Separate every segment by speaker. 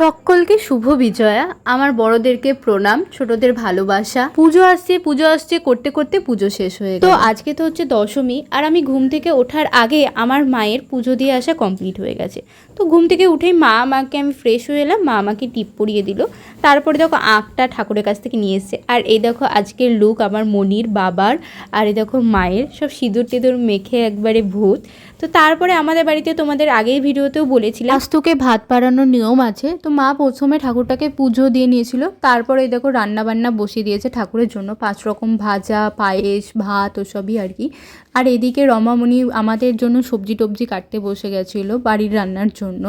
Speaker 1: সকলকে শুভ বিজয়া। আমার বড়দেরকে প্রণাম, ছোটদের ভালোবাসা। পুজো আসছে পুজো আসছে, করতে করতে পুজো শেষ হয়ে তো আজকে তো হচ্ছে দশমী, আর আমি ঘুম থেকে ওঠার আগে আমার মায়ের পুজো দিয়ে আসা কমপ্লিট হয়ে গেছে। তো ঘুম থেকে উঠেই মা আমাকে আমি ফ্রেশ হয়ে এলাম, মা আমাকে টিপ পরিয়ে দিল। তারপরে দেখো আঁকটা ঠাকুরের কাছ থেকে নিয়ে এসছে। আর এই দেখো আজকের লুক আমার মনির বাবার, আর এই দেখো মায়ের, সব সিঁদুর টিঁদুর মেখে একবারে ভূত। তো তারপরে আমাদের বাড়িতে তোমাদের আগের ভিডিওতেও বলেছিলাম। আস্তকে ভাত পাড়ানোর নিয়ম আছে। তো মা প্রথমে ঠাকুরটাকে পুজো দিয়ে নিয়েছিল। তারপরে দেখো রান্না বান্না বসিয়ে দিয়েছে ঠাকুরের জন্য। পাঁচ রকম ভাজা, পায়েস, ভাত, ওসবই আর কি। আর এদিকে রমামণি আমাদের জন্য সবজি টবজি কাটতে বসে গেছিল বাড়ির রান্নার জন্য।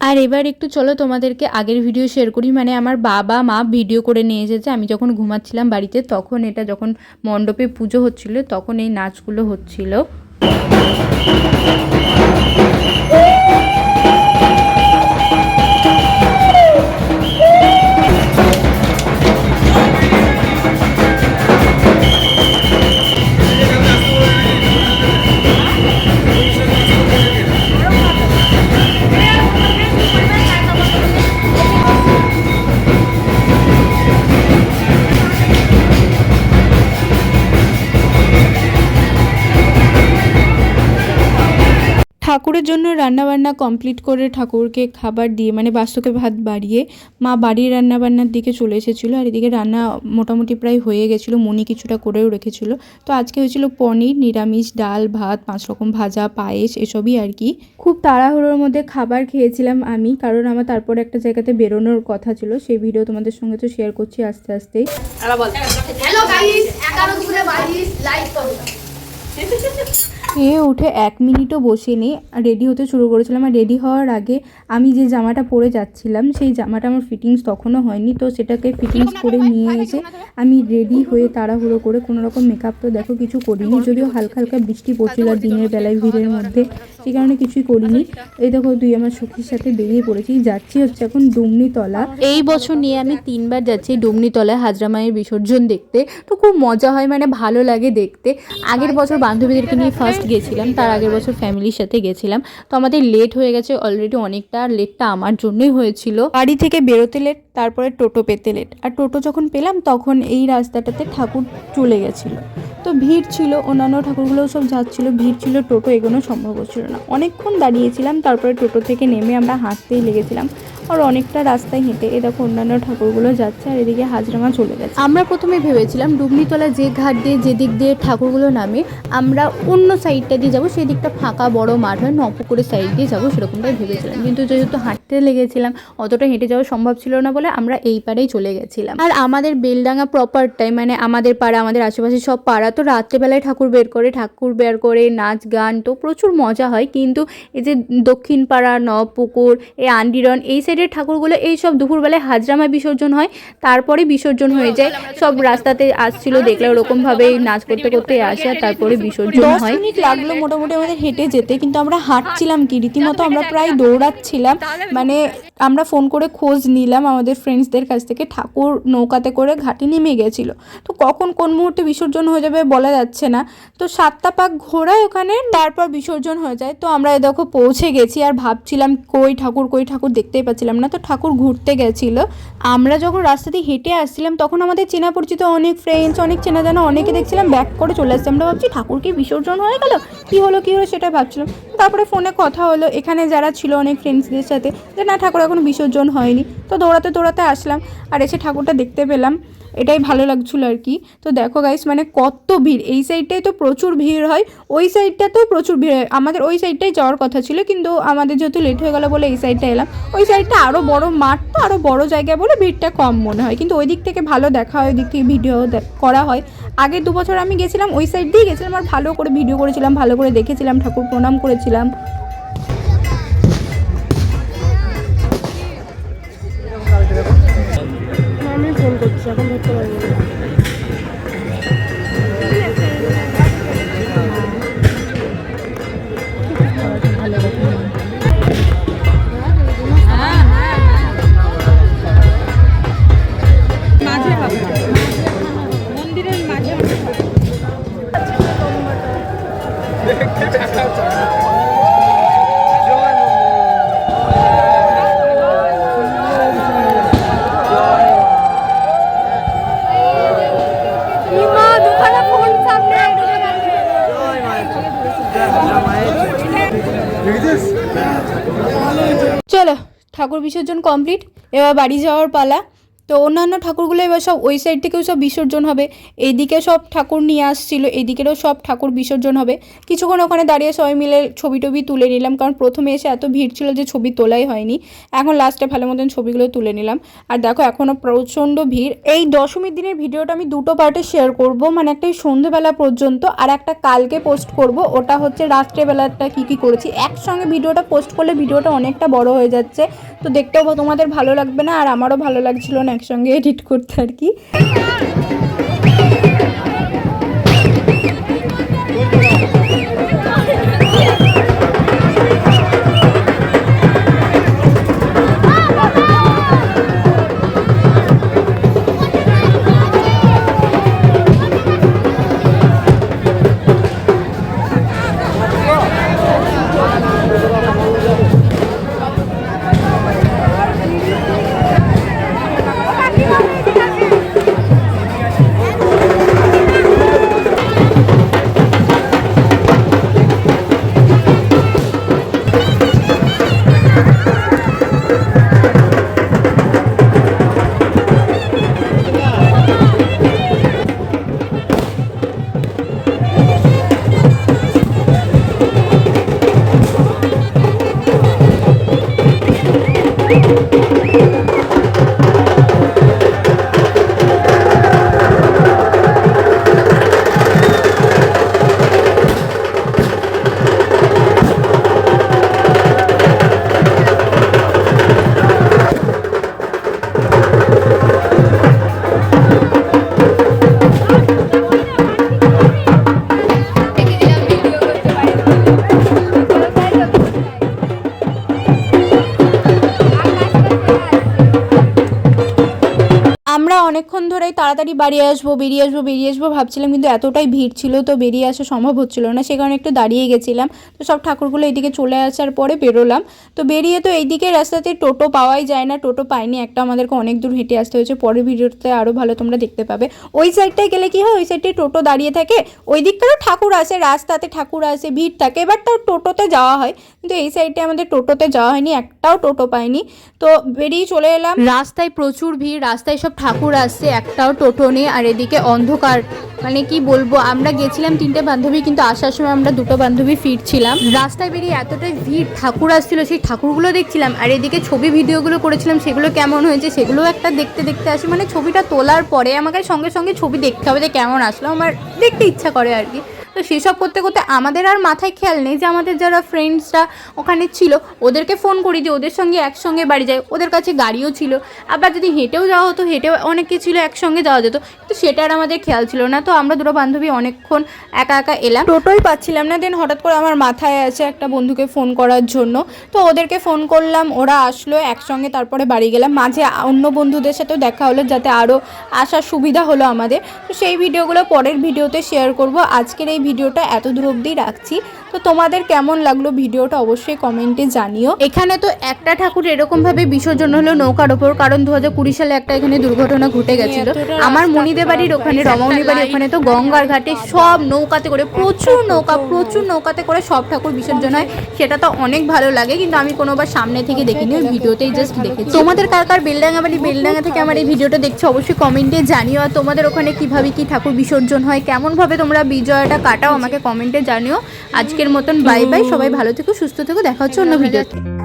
Speaker 1: আর এবার একটু চলো তোমাদেরকে আগের ভিডিও শেয়ার করি। মানে আমার বাবা, মা ভিডিও করে নিয়ে এসেছে। আমি যখন ঘুমাচ্ছিলাম বাড়িতে, তখন এটা যখন মণ্ডপে পুজো হচ্ছিল, তখন এই নাচগুলো হচ্ছিল। ঠাকুরের জন্য রান্নাবান্না কমপ্লিট করে ঠাকুরকে খাবার দিয়ে মানে বাস্তকে ভাত বাড়িয়ে মা বাড়ির রান্নাবান্নার দিকে চলে এসেছিল। আর এদিকে রান্না মোটামুটি প্রায় হয়ে গেছিল, মনি কিছুটা করেও রেখেছিল। তো আজকে হয়েছিল পনির, নিরামিষ, ডাল, ভাত, পাঁচ রকম ভাজা, পায়েস, এসবই আর কি। খুব তাড়াহুড়োর মধ্যে খাবার খেয়েছিলাম আমি, কারণ আমার তারপরে একটা জায়গাতে বেরোনোর কথা ছিল, সেই ভিডিও তোমাদের সঙ্গে তো শেয়ার করছি আস্তে আস্তে।
Speaker 2: হ্যালো গাইস লাইক করো।
Speaker 1: খেয়ে উঠে এক মিনিটও বসিনি। রেডি হতে শুরু করেছিলাম আর রেডি হওয়ার আগে আমি যে জামাটা পরে যাচ্ছিলাম সেই জামাটা আমার ফিটিংস তখনও হয়নি। তো সেটাকে ফিটিংস করে নিয়ে এসে আমি রেডি হয়ে তাড়াহুড়ো করে কোনো রকম মেকআপ তো দেখো কিছু করিনি। যদিও হালকা হালকা বৃষ্টি পড়ছিল আর দিনের বেলায় ভিড়ের মধ্যে সেই কারণে কিছুই করিনি। এই দেখো তুই আমার সখীর সাথে বেরিয়ে পড়েছি যাচ্ছি হচ্ছে এখন ডুমনিতলা। এই বছর নিয়ে আমি তিনবার যাচ্ছি ডুমনিতলায় হাজরা মায়ের বিসর্জন দেখতে। তো খুব মজা হয় মানে ভালো লাগে দেখতে। আগের বছর বান্ধবীদেরকে নিয়ে ফার্স্ট গেছিলাম, তার আগের বছর ফ্যামিলির সাথে গেছিলাম। তো আমাদের লেট হয়ে গেছে অলরেডি অনেকটা লেটটা আমার জন্যই হয়েছিল। বাড়ি থেকে বেরোতে লেট তারপরে টোটো পেতে লেট আর টোটো যখন পেলাম, তখন এই রাস্তাটাতে ঠাকুর চলে গেছিল। তো ভিড় ছিল, অন্যান্য ঠাকুরগুলোও সব যাচ্ছিল, ভিড় ছিল, টোটো এগোনো সম্ভব হচ্ছিল না। অনেকক্ষণ দাঁড়িয়েছিলাম, তারপরে টোটো থেকে নেমে আমরা হাঁটতেই লেগেছিলাম। আর অনেকটা রাস্তায় হেঁটে এ দেখো অন্যান্য ঠাকুরগুলো যাচ্ছে আর এদিকে হাজরামা চলে গেছে। আমরা প্রথমে ভেবেছিলাম ডুবনিতলা যে ঘাট দিয়ে যেদিক দিয়ে ঠাকুরগুলো নামে, আমরা অন্য সাইডটা দিয়ে যাব, সেই দিকটা ফাঁকা বড় মাঠ হয়, নপুকুরের সাইড দিয়ে যাব, সেরকমটাই ভেবেছিলাম। কিন্তু যেহেতু হাঁটতে লেগেছিলাম, অতটা হেঁটে যাওয়া সম্ভব ছিল না বলে আমরা এই পাড়েই চলে গেছিলাম। আর আমাদের বেলডাঙ্গা প্রপারটাই মানে আমাদের পাড়া, আমাদের আশেপাশে সব পাড়া, তো রাত্রেবেলায় ঠাকুর বের করে, ঠাকুর বের করে, নাচ গান, তো প্রচুর মজা হয়। কিন্তু এই যে দক্ষিণ পাড়া, নবপুকুর, এই আন্ডিরন, এই সাইডের ঠাকুরগুলো এই সব দুপুরবেলায় হাজরামা বিসর্জন হয় তারপরে বিসর্জন হয়ে যায়। সব রাস্তাতে আসছিল দেখলে ওরকম ভাবে নাচ করতে করতে আসে আর তারপরে বিসর্জন হয়।
Speaker 3: মিনিট লাগল মোটামুটি আমাদের হেঁটে যেতে কিন্তু আমরা হাঁটছিলাম কি রীতিমতো আমরা প্রায় দৌড়াচ্ছিলাম। মানে আমরা ফোন করে খোঁজ নিলাম আমাদের ফ্রেন্ডসদের কাছ থেকে। ঠাকুর নৌকাতে করে ঘাটে নেমে গেছিল। তো কখন কোন মুহূর্তে বিসর্জন হয়ে যাবে বলা যাচ্ছে না। তো সাতটা পাক ঘোরায় ওখানে তারপর বিসর্জন হয়ে যায়। তো আমরা এ দেখো পৌঁছে গেছি আর ভাবছিলাম কই ঠাকুর কই ঠাকুর দেখতেই পাচ্ছিলাম না। তো ঠাকুর ঘুরতে গেছিল। আমরা যখন রাস্তা দিয়ে হেঁটে আসছিলাম, তখন আমাদের চেনা পরিচিত অনেক ফ্রেন্ডস অনেক চেনা জানা অনেকে দেখছিলাম ব্যাক করে চলে আসছে। আমরা ভাবছি ঠাকুর কি বিসর্জন হয়ে গেল? কি হলো কি হলো সেটা ভাবছিলাম। তারপরে ফোনে কথা হলো। এখানে যারা ছিল অনেক ফ্রেন্ডসদের সাথে যে, না ঠাকুর এখনও বিসর্জন হয়নি। তো দৌড়াতে দৌড়াতে আসলাম আর এসে ঠাকুরটা দেখতে পেলাম। এটাই ভালো লাগছিল আর কি। তো দেখো গাইস মানে কত ভিড়। এই সাইডটাই তো প্রচুর ভিড় হয়। ওই সাইডটাতেও প্রচুর ভিড় হয়। আমাদের ওই সাইডটাই যাওয়ার কথা ছিল, কিন্তু আমাদের যেহেতু লেট হয়ে গেল বলে এই সাইডটা এলাম, ওই সাইডটা আরও বড় মাঠ তো আরও বড় জায়গা বলে ভিড়টা কম মনে হয়। কিন্তু ওই দিক থেকে ভালো দেখা হয় ওই দিক থেকে ভিডিও করা হয়। আগে দু বছর আমি গেছিলাম, ওই সাইড দিয়ে গেছিলাম আর ভালো করে ভিডিও করেছিলাম, ভালো করে দেখেছিলাম, ঠাকুর প্রণাম করেছিলাম।
Speaker 2: আমি ফোন করছি এখন ধরতে পারব না
Speaker 1: ঠাকুর বিসর্জন কমপ্লিট এবার বাড়ি যাওয়ার পালা। তো অন্যান্য ঠাকুরগুলো এবার সব ওই সাইড থেকেও সব বিসর্জন হবে। এইদিকে সব ঠাকুর নিয়ে আসছিল, এইদিকেরও সব ঠাকুর বিসর্জন হবে। কিছুক্ষণ ওখানে দাঁড়িয়ে সবাই মিলে ছবি টবি তুলে নিলাম, কারণ প্রথমে এসে এত ভিড় ছিল যে ছবি তোলাই হয়নি। এখন লাস্টে ভালো মতন ছবিগুলো তুলে নিলাম। আর দেখো এখনও প্রচণ্ড ভিড়। এই দশমীর দিনের ভিডিওটা আমি দুটো পার্টে শেয়ার করব মানে একটা সন্ধেবেলা পর্যন্ত, আর একটা কালকে পোস্ট করব। ওটা হচ্ছে রাত্রেবেলাটা কী কী করেছি। একসঙ্গে ভিডিওটা পোস্ট করলে ভিডিওটা অনেকটা বড় হয়ে যাচ্ছে। তো দেখতেও তোমাদের ভালো লাগবে না আর আমারও ভালো লাগছিল না একসঙ্গে এডিট করতে আর কি। thank you. আমরা অনেকক্ষণ ধরেই তাড়াতাড়ি বাড়ি আসব, বেরিয়ে আসব বেরিয়ে আসব ভাবছিলাম কিন্তু এতটাই ভিড় ছিল তো বেরিয়ে আসা সম্ভব হচ্ছিল না। সে কারণে একটু দাঁড়িয়ে গেছিলাম। তো সব ঠাকুরগুলো এইদিকে চলে আসার পরে বেরোলাম। তো বেরিয়ে তো এইদিকে রাস্তাতে টোটো পাওয়াই যায় না, টোটো পাইনি। একটা আমাদেরকে অনেক দূর হেঁটে আসতে হয়েছে। পরের ভিডিওতে আরও ভালো তোমরা দেখতে পাবে। ওই সাইডটায় গেলে কি হয়? ওই সাইডটায় টোটো দাঁড়িয়ে থাকে। ওই দিকটারও ঠাকুর আসে, রাস্তাতে ঠাকুর আসে, ভিড় থাকে। এবার তাও টোটোতে যাওয়া হয়। কিন্তু এই সাইডে আমাদের টোটোতে যাওয়া হয়নি, একটাও টোটো পাইনি। তো বেরিয়ে চলে এলাম। রাস্তায় প্রচুর ভিড়, রাস্তায় সব ঠাকুর আসছে, একটাও টোটো নেই, আর এদিকে অন্ধকার। মানে কি বলব, আমরা গেছিলাম তিনটে বান্ধবী, কিন্তু আসার সময় আমরা দুটো বান্ধবী ফিরছিলাম। রাস্তায় বেরিয়ে এতটাই ভিড়, ঠাকুর আসছিল, সেই ঠাকুরগুলো দেখছিলাম, আর এদিকে ছবি, ভিডিওগুলো করেছিলাম, সেগুলো কেমন হয়েছে সেগুলো একটা দেখতে দেখতে আসি। মানে ছবিটা তোলার পরে আমাকে সঙ্গে সঙ্গে ছবি দেখতে হবে যে কেমন আসলো, আমার দেখতে ইচ্ছা করে আর কি। তো সেসব করতে করতে আমাদের আর মাথায় খেয়াল নেই যে আমাদের যারা ফ্রেন্ডসরা ওখানে ছিল, ওদেরকে ফোন করি যে ওদের সঙ্গে একসঙ্গে বাড়ি যায় ওদের কাছে গাড়িও ছিল। আবার যদি হেঁটেও যাওয়া হতো, হেঁটেও অনেকে ছিল, একসঙ্গে যাওয়া যেত। তো সেটা আর আমাদের খেয়াল ছিল না। তো আমরা দুটো বান্ধবী অনেকক্ষণ একা একা এলাম। টোটোই পাচ্ছিলাম না। দেন হঠাৎ করে আমার মাথায় আছে একটা বন্ধুকে ফোন করার জন্য। তো ওদেরকে ফোন করলাম। ওরা আসলো, একসঙ্গে তারপরে বাড়ি গেলাম। মাঝে অন্য বন্ধুদের সাথেও দেখা হলো যাতে আরও আসার সুবিধা হলো আমাদের। তো সেই ভিডিওগুলো পরের ভিডিওতে শেয়ার করব। আজকের এই ভিডিওটা এত দূর অবধি রাখছি। তো তোমাদের কেমন লাগল ভিডিওটা অবশ্যই কমেন্টে জানিও। এখানে তো একটা ঠাকুর এরকম ভাবে বিসর্জন হলো নৌকার ওপর কারণ দু হাজার কুড়ি সালে একটা এখানে দুর্ঘটনা ঘটে গেছিল। আমার মনিদের বাড়ির ওখানে রমাউনি বাড়ি ওখানে তো গঙ্গার ঘাটে সব নৌকাতে করে প্রচুর নৌকা প্রচুর নৌকাতে করে সব ঠাকুর বিসর্জন হয়। সেটা তো অনেক ভালো লাগে কিন্তু আমি কোনোবার সামনে থেকে দেখিনি ওই ভিডিওতেই জাস্ট দেখেছি। তোমাদের কার কার বেলডাঙ্গা বাড়ি বেলডাঙ্গা থেকে আমার এই ভিডিওটা দেখছ অবশ্যই কমেন্টে জানিও আর তোমাদের ওখানে কীভাবে কি ঠাকুর বিসর্জন হয় কেমনভাবে তোমরা বিজয়টা কাটাও আমাকে কমেন্টে জানিও। আজকের মতন বাই বাই সবাই ভালো থেকো সুস্থ থেকো দেখা হচ্ছে অন্য ভিডিওতে